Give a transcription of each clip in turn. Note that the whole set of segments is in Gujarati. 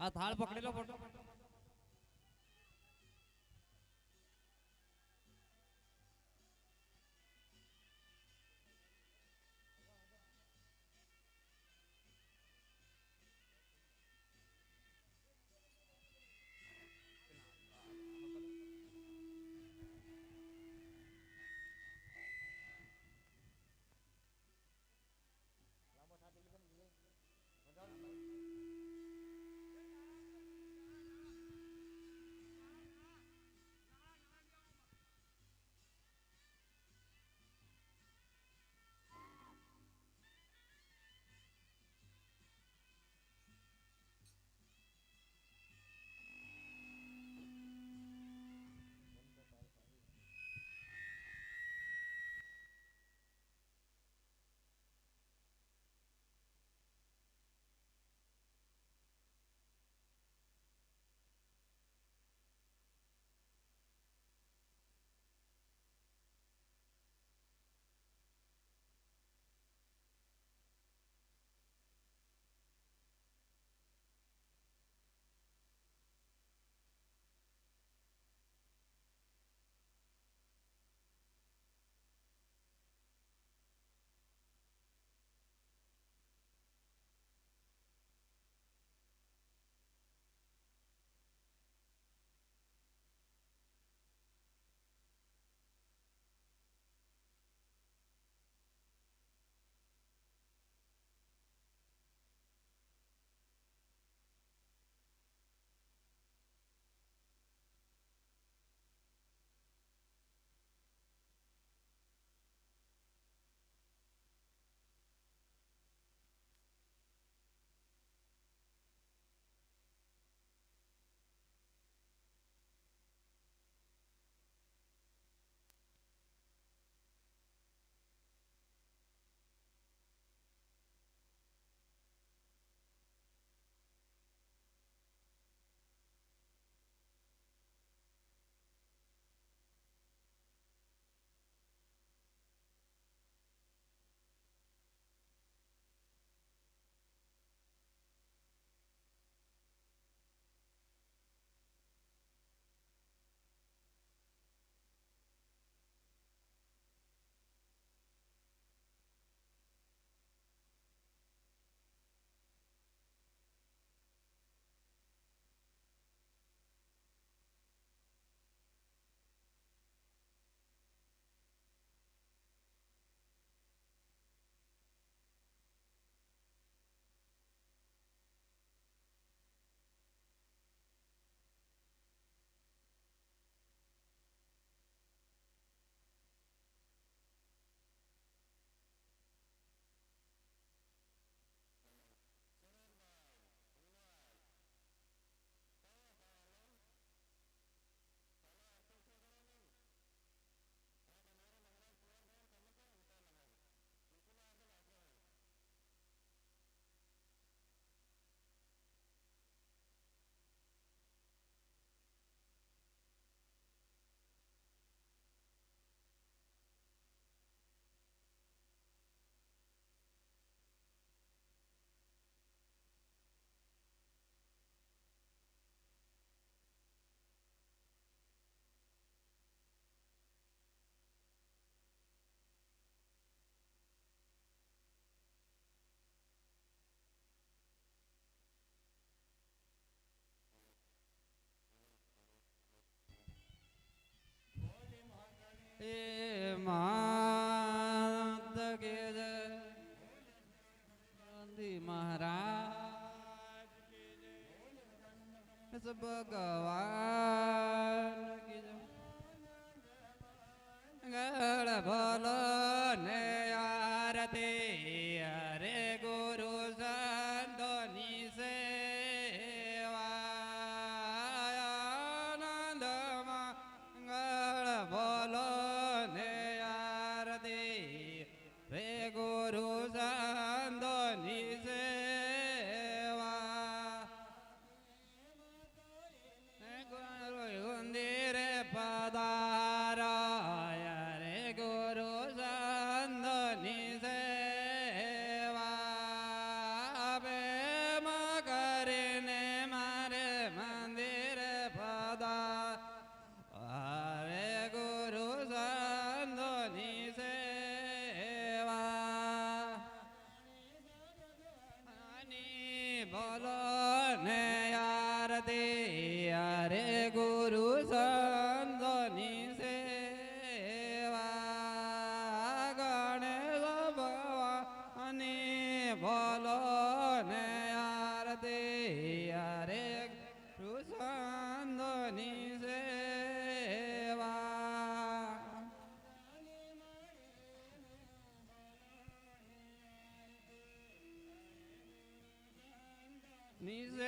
આ થાળ પકડેલો ફોટો These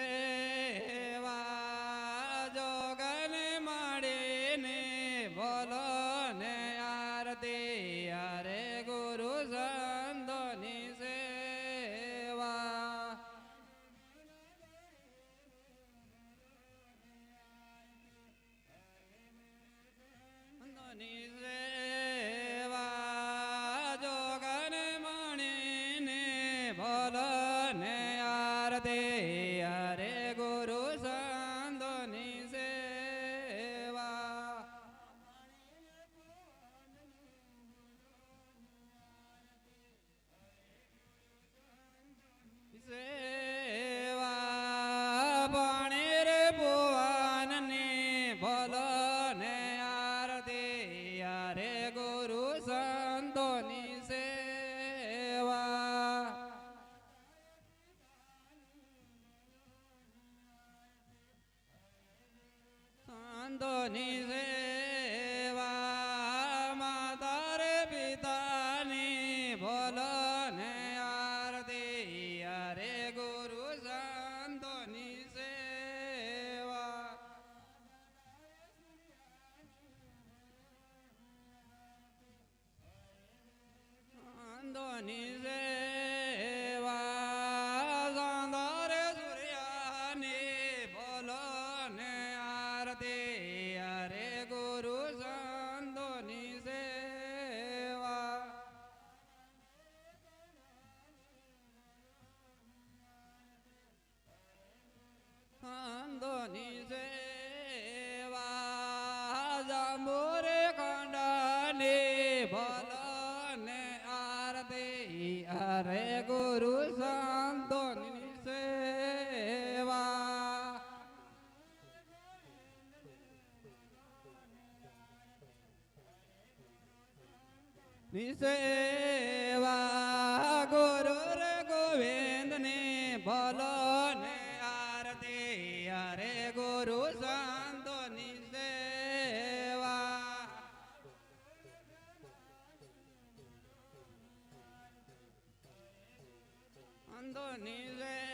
હરે ગુરુ સંતોની સેવા. નિસેવા cuando ni de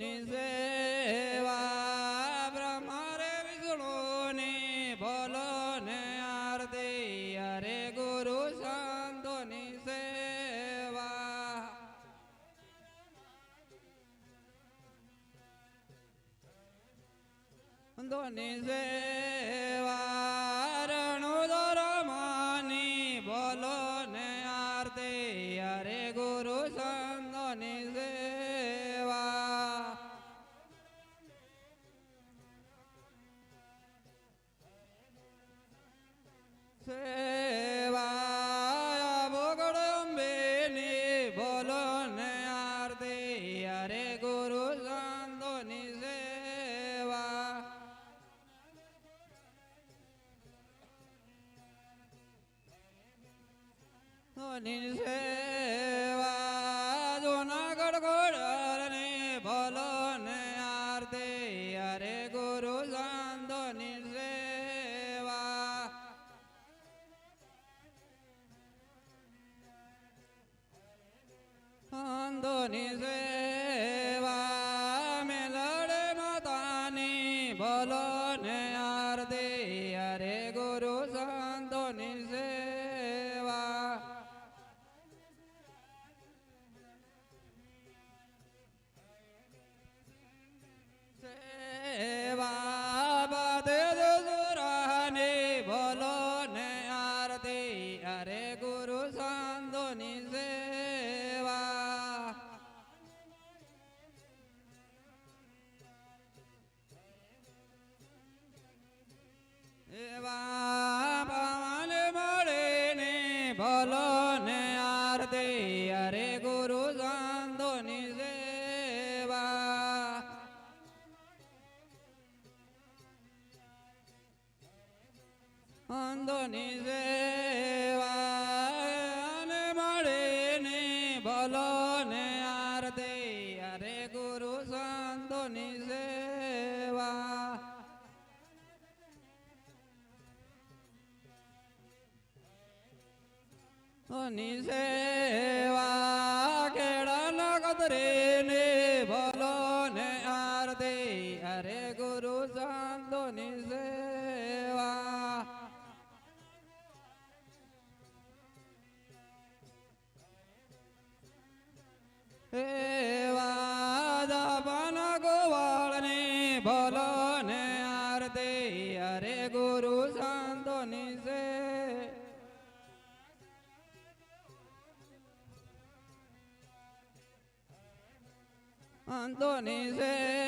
ની સેવા સંતોની સેવા મળે ને બોલો ને આરતી. અરે ગુરુ સંતોની સેવા. ની સેવા કેળા રે ને બોલો ને આરતી. અરે ગુરુ સંતોની એવા દાપન ગોવાળને બોલો ને આરતી અરે ગુરુ સંતોની સેવા અંતોની સેવા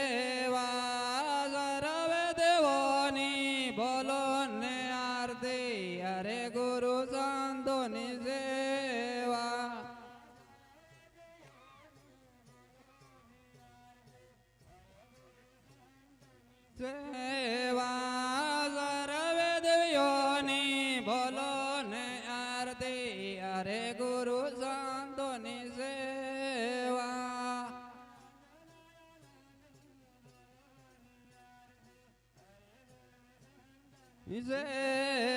Is it?